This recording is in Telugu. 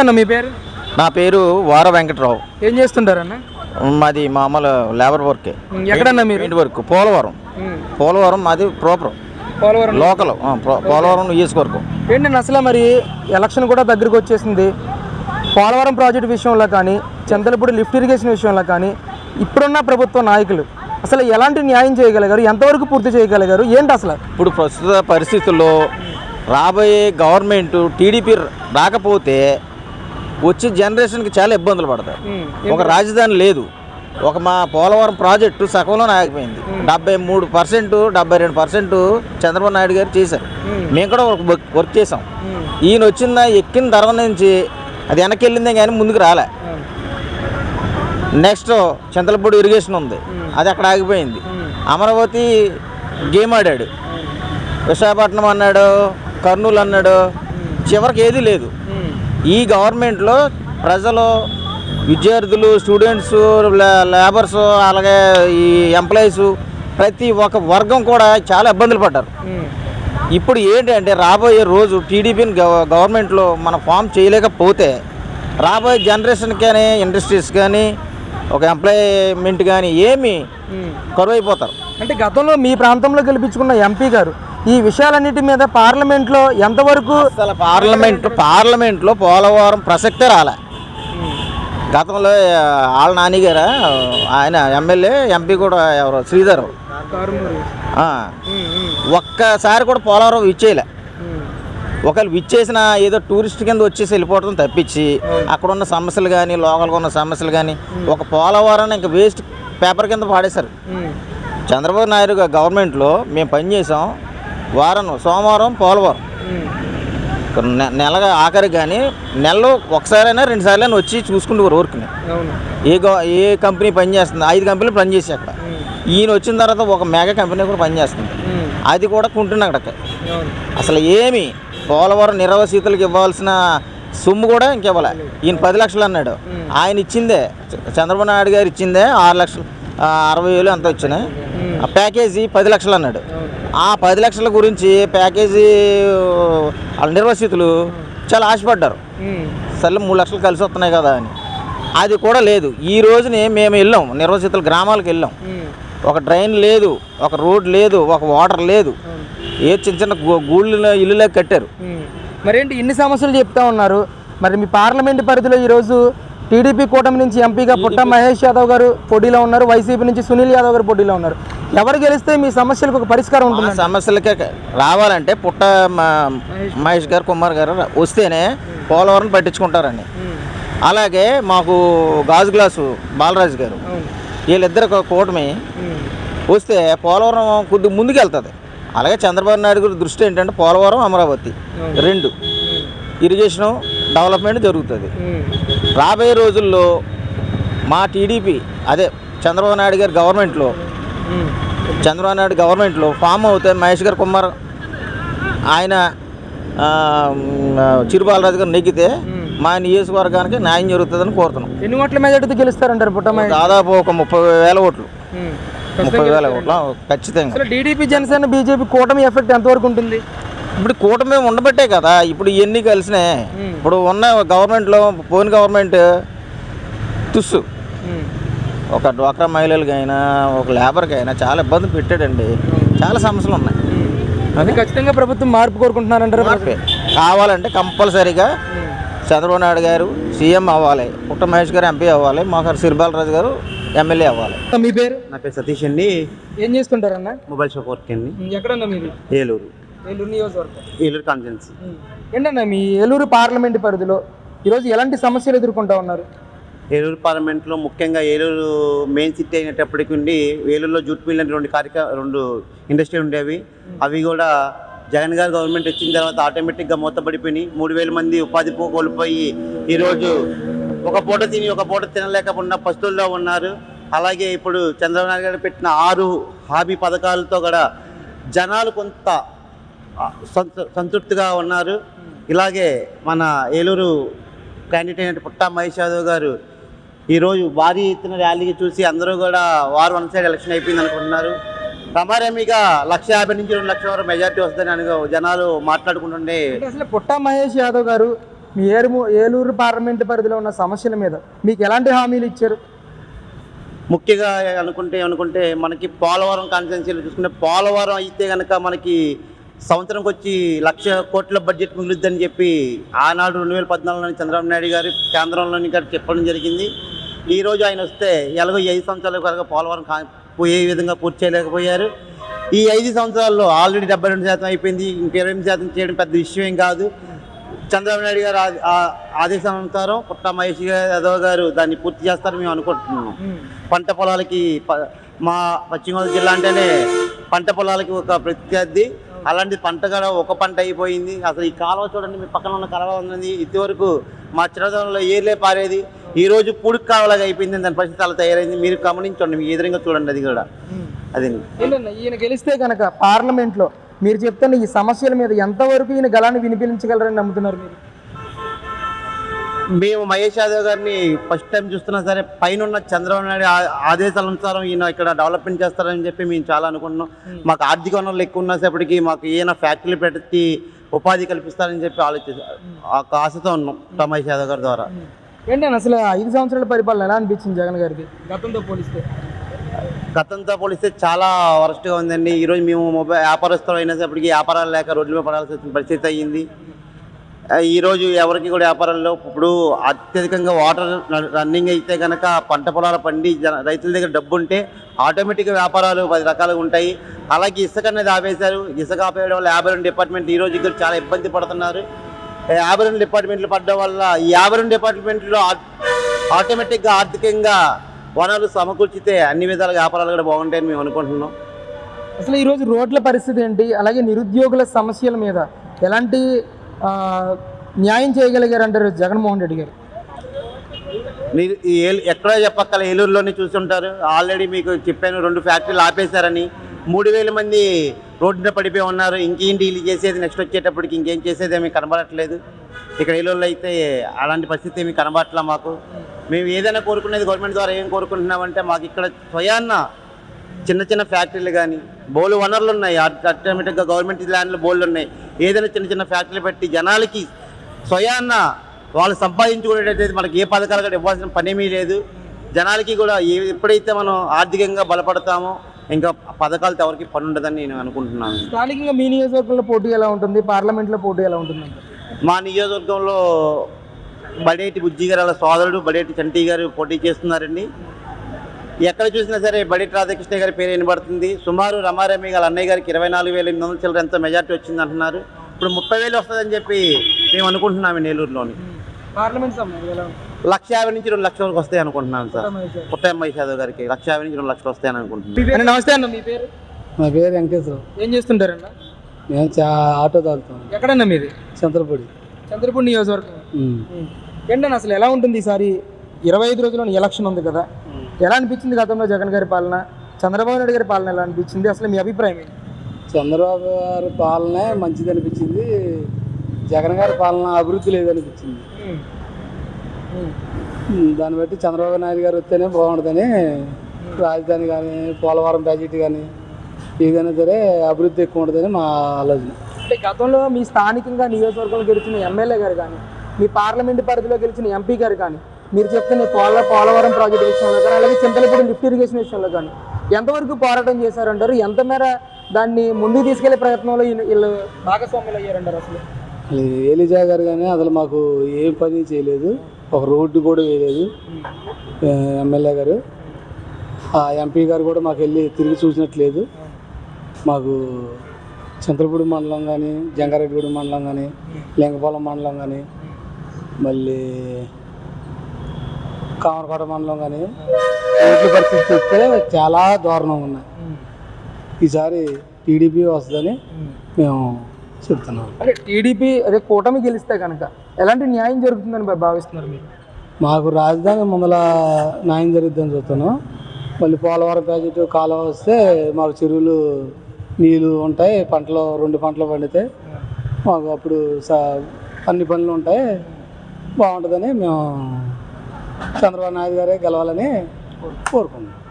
అన్న మీ పేరు? నా పేరు వార వెంకట్రావు. ఏం చేస్తుంటారన్న? మాది మామూలు లేబర్ వర్కే. ఎక్కడన్నా మీరు? Paint work Polavaram. పోలవరం మాది ప్రాపర్. పోలవరం. లోకల్ ఆ, పో- పోలవరం నియోజకవర్గం. ఏంటండి అసలు మరి ఎలక్షన్ కూడా దగ్గరికి వచ్చేసింది. పోలవరం ప్రాజెక్టు విషయంలో కానీ చందలపూడి లిఫ్ట్ ఇరిగేషన్ విషయంలో కానీ ఇప్పుడున్న ప్రభుత్వ నాయకులు అసలు ఎలాంటి న్యాయం చేయగలిగారు? ఎంతవరకు పూర్తి చేయగలిగారు? ఏంటి అసలు? ఇప్పుడు ప్రస్తుత పరిస్థితుల్లో రాబోయే గవర్నమెంట్ టీడీపీ రాకపోతే వచ్చే జనరేషన్కి చాలా ఇబ్బందులు పడతారు. ఒక రాజధాని లేదు. ఒక మా పోలవరం ప్రాజెక్టు సగంలో ఆగిపోయింది. డెబ్బై మూడు పర్సెంట్ డెబ్బై రెండు పర్సెంట్ చంద్రబాబు నాయుడు గారు చేశారు. మేము కూడా ఒక వర్క్- చేసాం ఈయన వచ్చిందా ఎక్కిన తర్వాత నుంచి అది వెనక్కి వెళ్ళిందే కానీ ముందుకు రాలే. నెక్స్ట్ చింతలపూడి ఇరిగేషన్ ఉంది. అది అక్కడ ఆగిపోయింది. అమరావతి గేమ్ ఆడాడు. విశాఖపట్నం అన్నాడు కర్నూలు అన్నాడు. చివరికి ఏదీ లేదు. ఈ గవర్నమెంట్లో ప్రజలు విద్యార్థులు స్టూడెంట్స్ లేబర్స్ అలాగే ఈ ఎంప్లాయీస్ ప్రతి ఒక్క వర్గం కూడా చాలా ఇబ్బందులు పడ్డారు. ఇప్పుడు ఏంటంటే రాబోయే రోజు టీడీపీని గవ- గవర్నమెంట్లో మన ఫామ్ చేయలేకపోతే రాబోయే జనరేషన్ కానీ ఇండస్ట్రీస్ కానీ ఒక ఎంప్లాయ్మెంట్ కానీ ఏమి కరువైపోతారు. అంటే గతంలో మీ ప్రాంతంలో గెలిపించుకున్న ఎంపీ గారు ఈ విషయాలన్నిటి మీద పార్లమెంట్లో ఎంతవరకు అసలు పార్లమెంట్ పార్లమెంట్లో పోలవరం ప్రసక్తే రాలే. గతంలో ఆళ్ళ నానిగారా ఆయన ఎమ్మెల్యే ఎంపీ కూడా ఎవరు? శ్రీధర్. ఒక్కసారి కూడా పోలవరం ఇచ్చేయలే ఒకవేళ విచ్చేసిన ఏదో టూరిస్ట్ కింద వచ్చేసి వెళ్ళిపోవడం తప్పించి అక్కడ ఉన్న సమస్యలు కానీ లోకల్గా ఉన్న సమస్యలు కానీ ఒక పోలవరాన్ని ఇంకా వేస్ట్ పేపర్ కింద పాడేశారు. చంద్రబాబు నాయుడు గవర్నమెంట్లో మేము పనిచేసాం వారం సోమవారం పోలవరం. నెలగా ఆఖరి కానీ నెలలో ఒకసారైనా రెండు సార్లు వచ్చి చూసుకుంటూ వర్క్ని ఏ ఏ కంపెనీ పనిచేస్తుంది ఐదు కంపెనీలు పనిచేసి అక్కడ. ఈయన వచ్చిన తర్వాత ఒక మెగా కంపెనీ కూడా పనిచేస్తుంది అది కూడా కుంటున్నా అక్కడ అసలు ఏమి పోలవరం నిర్వసీతులకు ఇవ్వాల్సిన సొమ్ము కూడా ఇంకివ్వలే. ఈయన పది లక్షలు అన్నాడు. ఆయన ఇచ్చిందే చంద్రబాబు నాయుడు గారు ఇచ్చిందే ఆరు లక్షలు అరవై వేలు అంత వచ్చినాయి ఆ ప్యాకేజీ పది లక్షలు అన్నాడు. ఆ పది లక్షల గురించి ప్యాకేజీ వాళ్ళ నిర్వసితులు చాలా ఆశపడ్డారు. సర్లే మూడు లక్షలు కలిసి వస్తున్నాయి కదా అని. అది కూడా లేదు. ఈ రోజుని మేము వెళ్ళాం నిర్వసితుల గ్రామాలకు వెళ్ళాం. ఒక డ్రైన్ లేదు ఒక రోడ్ లేదు ఒక వాటర్ లేదు. ఏ చిన్న చిన్న గూళ్ళు ఇల్లులే కట్టారు. మరేంటి ఇన్ని సమస్యలు చెప్తా ఉన్నారు. మరి మీ పార్లమెంట్ పరిధిలో ఈరోజు టీడీపీ కూటమి నుంచి ఎంపీగా పుట్ట మహేష్ యాదవ్ గారు పోటీలో ఉన్నారు. వైసీపీ నుంచి సునీల్ యాదవ్ గారు పోటీలో ఉన్నారు. ఎవరు గెలిస్తే మీ సమస్యలకు ఒక పరిష్కారం ఉంటుంది సమస్యలకే రావాలంటే పుట్ట మ- మహేష్ గారు కుమార్ గారు వస్తేనే పోలవరం పట్టించుకుంటారండి. అలాగే మాకు గాజు గ్లాసు బాలరాజు గారు. వీళ్ళిద్దరు ఒక కూటమి వస్తే పోలవరం కొద్ది ముందుకు వెళ్తుంది అలాగే చంద్రబాబు నాయుడు గారి దృష్టి ఏంటంటే పోలవరం అమరావతి రెండు. ఇరిగేషను డెవలప్మెంట్ జరుగుతుంది. రాబోయే రోజుల్లో మా టీడీపీ అదే చంద్రబాబు నాయుడు గారి గవర్నమెంట్లో చంద్రబాబు నాయుడు గవర్నమెంట్లో ఫామ్ అవుతే మహేష్ గారు కుమార్ ఆయన చిరుబాలరాజు గారు నెగ్గితే మా నియోజకవర్గానికి న్యాయం జరుగుతుందని కోరుతున్నాం. ఎన్ని ఓట్ల మెజార్టీతో గెలుస్తారంటారు పుట్ట మహేష్ దాదాపు ఒక ముప్పై వేల ఓట్లు. ముప్పై వేల ఓట్లు ఖచ్చితంగా. టీడీపీ జనసేన బీజేపీ కూటమి ఎఫెక్ట్ ఎంతవరకు ఉంటుంది? ఇప్పుడు కూటమి ఉండబట్టే కదా ఇప్పుడు ఇవన్నీ కలిసినాయి ఇప్పుడు ఉన్న గవర్నమెంట్లో పోయిన గవర్నమెంట్ తుస్సు. ఒక డ్వాక్రా మహిళలకైనా ఒక లేబర్కైనా చాలా ఇబ్బంది పెట్టాడండి. చాలా సమస్యలు ఉన్నాయి. అది ఖచ్చితంగా ప్రభుత్వం మార్పు కోరుకుంటున్నారంటారు మార్పే. కావాలంటే కంపల్సరీగా చంద్రబాబు నాయుడు గారు సీఎం అవ్వాలి. పుట్ట మహేష్ గారు ఎంపీ అవ్వాలి. మాకు సిరిబాలరాజు గారు ఎమ్మెల్యే అవ్వాలి. మీ పేరు? నా పేరు సతీష్ అండి. ఏం చేస్తుంటారన్న? మొబైల్ షాప్ వర్క్ అండి. ఎక్కడన్నా మీరు ఏలూరు. ఏలూరు నియోజకవర్గం. ఏలూరు కాన్ఫరెన్స్ ఏంటన్నా మీ ఏలూరు పార్లమెంట్ పరిధిలో ఈరోజు ఎలాంటి సమస్యలు ఎదుర్కొంటా ఉన్నారు? ఏలూరు పార్లమెంట్లో ముఖ్యంగా ఏలూరు మెయిన్ సిటీ అయినప్పటికీ ఉండి ఏలూరులో జూట్ మిల్ అని రెండు కార్యక్ర రెండు ఇండస్ట్రీ ఉండేవి. అవి కూడా జగన్ గారు గవర్నమెంట్ వచ్చిన తర్వాత ఆటోమేటిక్గా మూతపడిపోయినాయి. మూడు వేల మంది ఉపాధి కోల్పోయి ఈరోజు ఒక పూట తిని ఒక పూట తినలేకుండా పస్తుల్లో ఉన్నారు. అలాగే ఇప్పుడు చంద్రబాబు నాయుడు గారు పెట్టిన ఆరు హాబీ పథకాలతో కూడా జనాలు కొంత సంతృప్తిగా ఉన్నారు. ఇలాగే మన ఏలూరు క్యాండిడేట్ అయిన పుట్టా మహేష్ యాదవ్ గారు ఈరోజు భారీ ఎత్తున ర్యాలీకి చూసి అందరూ కూడా వారు వన్ సైడ్ ఎలక్షన్ అయిపోయింది అనుకుంటున్నారు. రమారమిగా లక్ష యాభై నుంచి రెండు లక్షల వరకు మెజార్టీ వస్తుందని అనుకో జనాలు మాట్లాడుకుంటుండే అసలు పుట్టా మహేష్ యాదవ్ గారు మీ ఏరుము ఏలూరు పార్లమెంటు పరిధిలో ఉన్న సమస్యల మీద మీకు ఎలాంటి హామీలు ఇచ్చారు? ముఖ్యంగా అనుకుంటే అనుకుంటే మనకి పోలవరం కాన్స్టిట్యున్సీలో చూసుకుంటే పోలవరం అయితే కనుక మనకి సంవత్సరంకి వచ్చి లక్ష కోట్ల బడ్జెట్ మిగులుద్దని చెప్పి ఆనాడు రెండు వేల పద్నాలుగులోని చంద్రబాబు నాయుడు గారు కేంద్రంలోని గారు చెప్పడం జరిగింది. ఈ రోజు ఆయన వస్తే ఎలాగో ఈ ఐదు సంవత్సరాల వరకు పోలవరం కా ఏ విధంగా పూర్తి చేయలేకపోయారు. ఈ ఐదు సంవత్సరాల్లో ఆల్రెడీ డెబ్బై రెండు శాతం అయిపోయింది. ఇంక ఇరవై ఎనిమిది శాతం చేయడం పెద్ద విషయం ఏం కాదు. చంద్రబాబు నాయుడు గారు ఆ- ఆ- ఆదేశానుసారం పుట్ట మహేష్ యాదవ్ గారు దాన్ని పూర్తి చేస్తారని మేము అనుకుంటున్నాం పంట పొలాలకి మా పశ్చిమ గోదావరి జిల్లా అంటేనే పంట పొలాలకి ఒక ప్రత్యర్థి. అలాంటి పంట కూడా ఒక పంట అయిపోయింది. అసలు ఈ కాలువ చూడండి మీ పక్కన ఉన్న కాలువ ఉన్నది. ఇదివరకు మా చిన్నతనంలో ఏర్లే పారేది. ఈ రోజు పూడికి కాలువలాగా అయిపోయింది. దాని పరిస్థితి అలా తయారైంది. మీరు గమనించండి మీ ఎదురుగా చూడండి అది కూడా. అది. ఈయన గెలిస్తే కనుక పార్లమెంట్లో మీరు చెప్తున్న ఈ సమస్యల మీద ఎంతవరకు ఈయన గలాన్ని వినిపించగలరని నమ్ముతున్నారు మీరు? మేము మహేష్ యాదవ్ గారిని ఫస్ట్ టైం చూస్తున్నా సరే పైన ఉన్న చంద్రబాబు నాయుడు ఆదేశాల అనుసారం ఈయన ఇక్కడ డెవలప్మెంట్ చేస్తారని చెప్పి మేము చాలా అనుకుంటున్నాం. మాకు ఆర్థిక వనరులు ఎక్కువ ఉన్నసేపటికి మాకు ఏమైనా ఫ్యాక్టరీలు పెట్టి ఉపాధి కల్పిస్తారని చెప్పి ఆలోచిస్తాం ఆ ఆశతో ఉన్నాం డా మహేష్ యాదవ్ గారి ద్వారా. ఏంటన్నా అసలు ఐదు సంవత్సరాల పరిపాలన ఎలా అనిపించింది జగన్ గారికి? గతంతో పోలిస్తే. గతంతో పోలిస్తే చాలా వరస్ట్గా ఉందండి. ఈరోజు మేము మొబైల్ వ్యాపారస్తులు అయినప్పటికీ వ్యాపారాలు లేక రోడ్ల మీద పడాల్సి వచ్చిన పరిస్థితి అయ్యింది. ఈరోజు ఎవరికి కూడా వ్యాపారాల్లో ఇప్పుడు అత్యధికంగా వాటర్ రన్నింగ్ అయితే కనుక పంట పొలాలు పండి జన రైతుల దగ్గర డబ్బు ఉంటే ఆటోమేటిక్గా వ్యాపారాలు పది రకాలుగా ఉంటాయి. అలాగే ఇసుక అనేది ఆపేశారు. ఇసుక ఆపేయడం వల్ల యాభై రెండు డిపార్ట్మెంట్ ఈ రోజు ఇక్కడ చాలా ఇబ్బంది పడుతున్నారు. యాభై రెండు డిపార్ట్మెంట్లు పడడం వల్ల ఈ యాభై రెండు డిపార్ట్మెంట్లో ఆటోమేటిక్గా ఆర్థికంగా వనరులు సమకూర్చితే అన్ని విధాల వ్యాపారాలు కూడా బాగుంటాయని మేము అనుకుంటున్నాం. అసలు ఈరోజు రోడ్ల పరిస్థితి ఏంటి? అలాగే నిరుద్యోగుల సమస్యల మీద ఎలాంటి న్యాయం చేయగలిగారంటారు జగన్మోహన్ రెడ్డి గారు. మీరు ఈ ఎక్కడో చెప్పక్కల ఏలూరులోనే చూసుంటారు ఆల్రెడీ మీకు చెప్పాను రెండు ఫ్యాక్టరీలు ఆపేశారని. మూడు వేల మంది రోడ్డున పడిపోయి ఉన్నారు. ఇంకేం డీల్ చేసేది? నెక్స్ట్ వచ్చేటప్పటికి ఇంకేం చేసేది ఏమీ కనబడట్లేదు. ఇక్కడ ఏలూరులో అయితే అలాంటి పరిస్థితి ఏమీ కనబడట్లా మాకు. మేము ఏదైనా కోరుకునేది గవర్నమెంట్ ద్వారా ఏం కోరుకుంటున్నామంటే మాకు ఇక్కడ స్వయాన్న చిన్న చిన్న ఫ్యాక్టరీలు కానీ బోలు వనరులు ఉన్నాయి. ఆటోమేటిక్గా గవర్నమెంట్ ల్యాండ్లో బోళ్ళు ఉన్నాయి. ఏదైనా చిన్న చిన్న ఫ్యాక్టరీలు పెట్టి జనాలకి స్వయాన్న వాళ్ళు సంపాదించుకునేటట్టు మనకి ఏ పథకాలు కూడా ఇవ్వాల్సిన పనేమీ లేదు. జనాలకి కూడా ఏ ఎప్పుడైతే మనం ఆర్థికంగా బలపడతామో ఇంకా పథకాలతో ఎవరికి పని ఉండదని నేను అనుకుంటున్నాను. స్థానికంగా మీ నియోజకవర్గంలో పోటీ ఎలా ఉంటుంది? పార్లమెంట్లో పోటీ ఎలా ఉంటుంది? మా నియోజకవర్గంలో బడేటి బుజ్జి గారు వాళ్ళ సోదరుడు బడేటి చంటి గారు పోటీ చేస్తున్నారండి. ఎక్కడ చూసినా సరే బడేటి రాధాకృష్ణ గారి పేరు వినబడుతుంది. సుమారు రమారమి గారి అన్నయ్య గారికి ఇరవై నాలుగు వేల ఎనిమిది వందల చిల్లర ఎంత మెజార్టీ వచ్చింది అంటున్నారు. ఇప్పుడు ముప్పై వేలు వస్తుందని చెప్పి మేము అనుకుంటున్నాము నెల్లూరులోని. పార్లమెంట్ సమయం ఎలా ఉంటుంది లక్ష యాభై నుంచి రెండు లక్షల వరకు వస్తాయి అనుకుంటున్నాను సార్. పుట్టమ్మ యాదవ్ గారికి లక్ష యాభై నుంచి రెండు లక్షలు వస్తాయని అనుకుంటున్నాను. నమస్తే అన్న మీ పేరు? నా పేరు వెంకటేశ్వరరావు ఏం చేస్తుంటారన్న? చా ఆటో తాగుతాం ఎక్కడన్నా మీది? చంద్రపూడి. చంద్రపూడి నియోజకవర్గం. ఏంటన్నా అసలు ఎలా ఉంటుంది ఈసారి? ఇరవై ఐదు రోజుల్లో ఎలక్షన్ ఉంది కదా. ఎలా అనిపించింది గతంలో జగన్ గారి పాలన? చంద్రబాబు నాయుడు గారి పాలన ఎలా అనిపించింది? అసలు మీ అభిప్రాయం ఏంటి? చంద్రబాబు గారి పాలనే మంచిది అనిపించింది. జగన్ గారి పాలన అభివృద్ధి లేదనిపించింది దాన్ని బట్టి చంద్రబాబు నాయుడు గారు వస్తేనే బాగుంటుందని రాజధాని కానీ పోలవరం ప్రాజెక్టు కానీ ఏదైనా సరే అభివృద్ధి ఎక్కువ ఉంటుందని మా ఆలోచన. అంటే గతంలో మీ స్థానికంగా నియోజకవర్గంలో గెలిచిన ఎమ్మెల్యే గారు కానీ మీ పార్లమెంట్ పరిధిలో గెలిచిన ఎంపీ గారు కానీ మీరు చెప్తున్న పోల పోలవరం ప్రాజెక్టు విషయంలో కానీ అలాగే చింతలపూడి లిఫ్ట్ ఇరిగేషన్ విషయంలో కానీ ఎంతవరకు పోరాటం చేశారంటారు? ఎంత మేర దాన్ని ముందుకు తీసుకెళ్ళే ప్రయత్నంలో వీళ్ళు- భాగస్వాములు అయ్యారంటారు అసలు? ఏలిజా గారు కానీ అసలు మాకు ఏ పని చేయలేదు. ఒక రోడ్డు కూడా వేయలేదు. ఎమ్మెల్యే గారు. ఆ ఎంపీ గారు కూడా మాకు వెళ్ళి తిరిగి చూసినట్లేదు. మాకు చింతలపూడి మండలం కానీ జంగారెడ్డిగూడి మండలం కానీ లింగపాలెం మండలం కానీ మళ్ళీ కామరకోట మండలం కానీ రోడ్ల పరిస్థితి చూస్తే చాలా దారుణంగా ఉన్నాయి. ఈసారి టీడీపీ వస్తుందని మేము చెప్తున్నాం. అంటే టీడీపీ అదే కూటమి గెలిస్తే కనుక ఎలాంటి న్యాయం జరుగుతుందని భావిస్తున్నారు మీరు? మాకు రాజధాని ముందల న్యాయం జరుగుతుందని చూస్తున్నాం మళ్ళీ పోలవరం ప్రాజెక్టు కాలువ వస్తే మాకు చెరువులు నీళ్ళు ఉంటాయి. పంటలు రెండు పంటలు పండితే మాకు అప్పుడు అన్ని పనులు ఉంటాయి. బాగుంటుందని మేము చంద్రబాబు నాయుడు గారే గెలవాలని కోరుకున్నాను